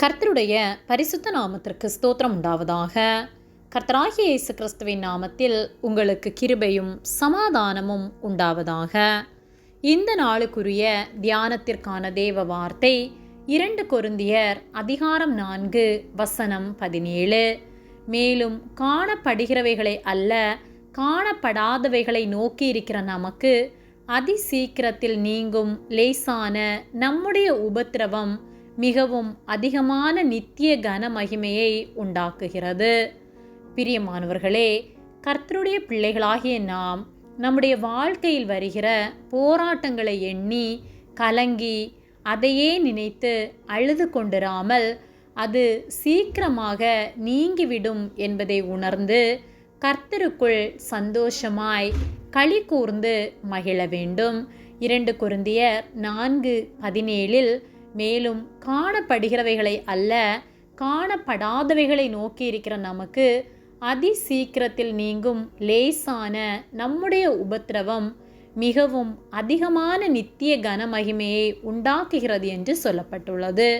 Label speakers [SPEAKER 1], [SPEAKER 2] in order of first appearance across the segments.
[SPEAKER 1] கர்த்தருடைய பரிசுத்த நாமத்திற்கு ஸ்தோத்திரம் உண்டாவதாக. கர்த்தராகிய இயேசு கிறிஸ்துவின் நாமத்தில் உங்களுக்கு கிருபையும் சமாதானமும் உண்டாவதாக. இந்த நாளுக்குரிய தியானத்திற்கான தேவ வார்த்தை இரண்டு கொருந்தியர் அதிகாரம் நான்கு வசனம் பதினேழு. மேலும் காணப்படுகிறவைகளை அல்ல காணப்படாதவைகளை நோக்கி இருக்கிற நமக்கு அதி சீக்கிரத்தில் நீங்கும் லேசான நம்முடைய உபத்திரவம் மிகவும் அதிகமான நித்திய கன மகிமையை உண்டாக்குகிறது. பிரியமானவர்களே கர்த்தருடைய பிள்ளைகளாகிய நாம் நம்முடைய வாழ்க்கையில் வருகிற போராட்டங்களை எண்ணி கலங்கி அதையே நினைத்து அழுது கொண்டிராமல் அது சீக்கிரமாக நீங்கிவிடும் என்பதை உணர்ந்து கர்த்தருக்குள் சந்தோஷமாய் களி கூர்ந்து மகிழ வேண்டும். இரண்டு குருந்தியர் நான்கு பதினேழில் மேலும் காணப்படுகிறவைகளை அல்ல காணப்படாதவைகளை நோக்கி இருக்கிற நமக்கு அதி சீக்கிரத்தில் நீங்கும் லேசான நம்முடைய உபத்திரவம் மிகவும் அதிகமான நித்திய கனமகிமையை உண்டாக்குகிறது என்று சொல்லப்பட்டுள்ளது.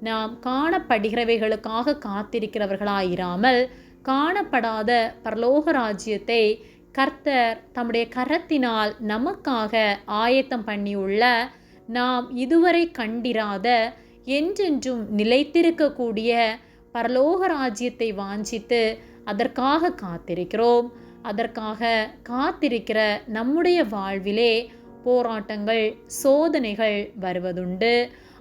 [SPEAKER 1] நாம் காணப்படுகிறவைகளுக்காக காத்திருக்கிறவர்களாயிராமல் காணப்படாத பரலோக ராஜ்யத்தை கர்த்தர் தம்முடைய கரத்தினால் நமக்காக ஆயத்தம் பண்ணியுள்ள நாம் இதுவரை கண்டிராத என்றென்றும் நிலைத்திருக்கக்கூடிய பரலோக ராஜ்யத்தை வாஞ்சித்து அதற்காக காத்திருக்கிறோம். அதற்காக காத்திருக்கிற நம்முடைய வாழ்விலே போராட்டங்கள் சோதனைகள் வருவதுண்டு.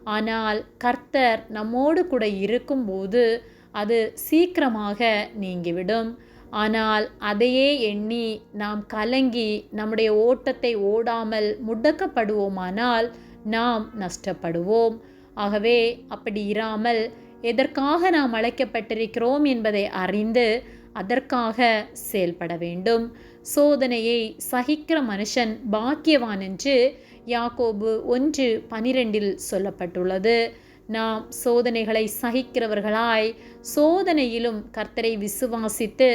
[SPEAKER 1] ஆனால் கர்த்தர் நம்மோடு கூட இருக்கும்போது அது சீக்கிரமாக நீங்கிவிடும். ஆனால் அதையே எண்ணி நாம் கலங்கி நம்முடைய ஓட்டத்தை ஓடாமல் முடக்கப்படுவோமானால் நாம் நஷ்டப்படுவோம். ஆகவே அப்படி இராமல் எதற்காக நாம் அழைக்கப்பட்டிருக்கிறோம் என்பதை அறிந்து அதற்காக செயல்பட வேண்டும். சோதனையை சகிக்கிற மனுஷன் பாக்கியவான் என்று யாக்கோபு ஒன்று பனிரெண்டில் சொல்லப்பட்டுள்ளது. நாம் சோதனைகளை சகிக்கிறவர்களாய் சோதனையிலும் கர்த்தரை விசுவாசித்து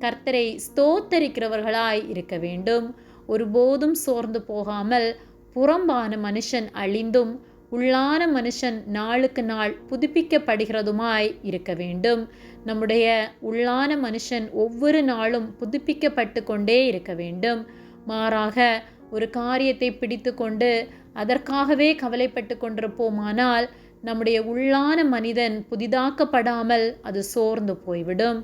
[SPEAKER 1] கர்த்தரை ஸ்தோத்தரிக்கிறவர்களாய் இருக்க வேண்டும். ஒருபோதும் சோர்ந்து போகாமல் புறம்பான மனுஷன் அழிந்தும் உள்ளான மனுஷன் நாளுக்கு நாள் புதுப்பிக்கப்படுகிறதுமாய் இருக்க வேண்டும். நம்முடைய உள்ளான மனுஷன் ஒவ்வொரு நாளும் புதுப்பிக்கப்பட்டு கொண்டே இருக்க வேண்டும். மாறாக ஒரு காரியத்தை பிடித்து கொண்டு அதற்காகவே கவலைப்பட்டு கொண்டிருப்போமானால் நம்முடைய உள்ளான மனிதன் புதிதாக்கப்படாமல் அது சோர்ந்து போய்விடும்.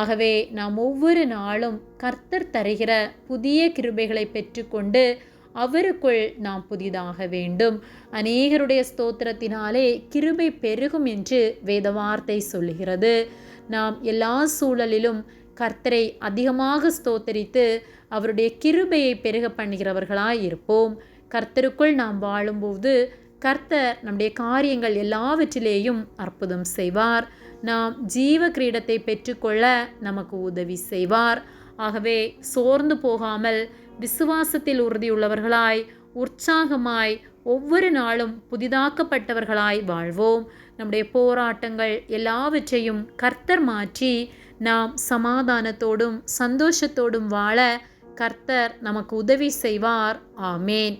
[SPEAKER 1] ஆகவே நாம் ஒவ்வொரு நாளும் கர்த்தர் தருகிற புதிய கிருபைகளை பெற்றுக்கொண்டு அவருக்குள் நாம் புதிதாக வேண்டும். அநேகருடைய ஸ்தோத்திரத்தினாலே கிருபை பெருகும் என்று வேதவார்த்தை சொல்கிறது சொல்லுகிறது. நாம் எல்லா சூழலிலும் கர்த்தரை அதிகமாக ஸ்தோத்தரித்து அவருடைய கிருபையை பெருக பண்ணுகிறவர்களாய் இருப்போம். கர்த்தருக்குள் நாம் வாழும்போது கர்த்தர் நம்முடைய காரியங்கள் எல்லாவற்றிலேயும் அற்புதம் செய்வார். நாம் ஜீவ கிரீடத்தை பெற்றுக்கொள்ள நமக்கு உதவி செய்வார். ஆகவே சோர்ந்து போகாமல் விசுவாசத்தில் உறுதியுள்ளவர்களாய் உற்சாகமாய் ஒவ்வொரு நாளும் புதிதாக்கப்பட்டவர்களாய் வாழ்வோம். நம்முடைய போராட்டங்கள் எல்லாவற்றையும் கர்த்தர் மாற்றி நாம் சமாதானத்தோடும் சந்தோஷத்தோடும் வாழ கர்த்தர் நமக்கு உதவி செய்வார். ஆமேன்.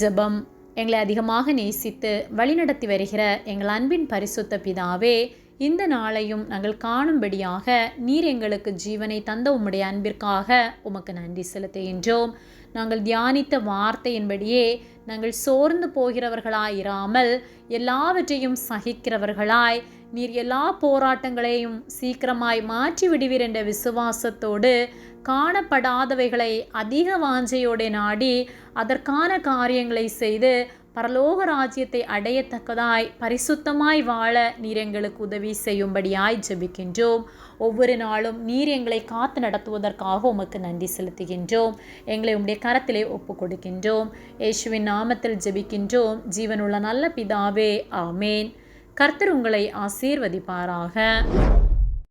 [SPEAKER 1] ஜெபம் எங்களை அதிகமாக நேசித்து வழிநடத்தி வருகிற எங்கள் அன்பின் பரிசுத்த பிதாவே இந்த நாளையும் நாங்கள் காணும்படியாக நீர் எங்களுக்கு ஜீவனை தந்த உம்முடைய அன்பிற்காக உமக்கு நன்றி செலுத்துகின்றோம். நாங்கள் தியானித்த வார்த்தையின்படியே நாங்கள் சோர்ந்து போகிறவர்களாயிராமல் எல்லாவற்றையும் சகிக்கிறவர்களாய் நீர் எல்லா போராட்டங்களையும் சீக்கிரமாய் மாற்றி விடுவீர் என்ற விசுவாசத்தோடு காணப்படாதவைகளை அதிக வாஞ்சையோடு நாடி அதற்கான காரியங்களை செய்து பரலோக ராஜ்யத்தை அடையத்தக்கதாய் பரிசுத்தமாய் வாழ நீர் எங்களுக்கு உதவி செய்யும்படியாய் ஜெபிக்கின்றோம். ஒவ்வொரு நாளும் நீர் எங்களை காத்து நடத்துவதற்காக உமக்கு நன்றி செலுத்துகின்றோம். எங்களை உம்முடைய கரத்திலே ஒப்பு கொடுக்கின்றோம். இயேசுவின் நாமத்தில் ஜெபிக்கின்றோம். ஜீவனுள்ள நல்ல பிதாவே ஆமேன். கர்த்தர் உங்களை ஆசீர்வதிப்பாராக.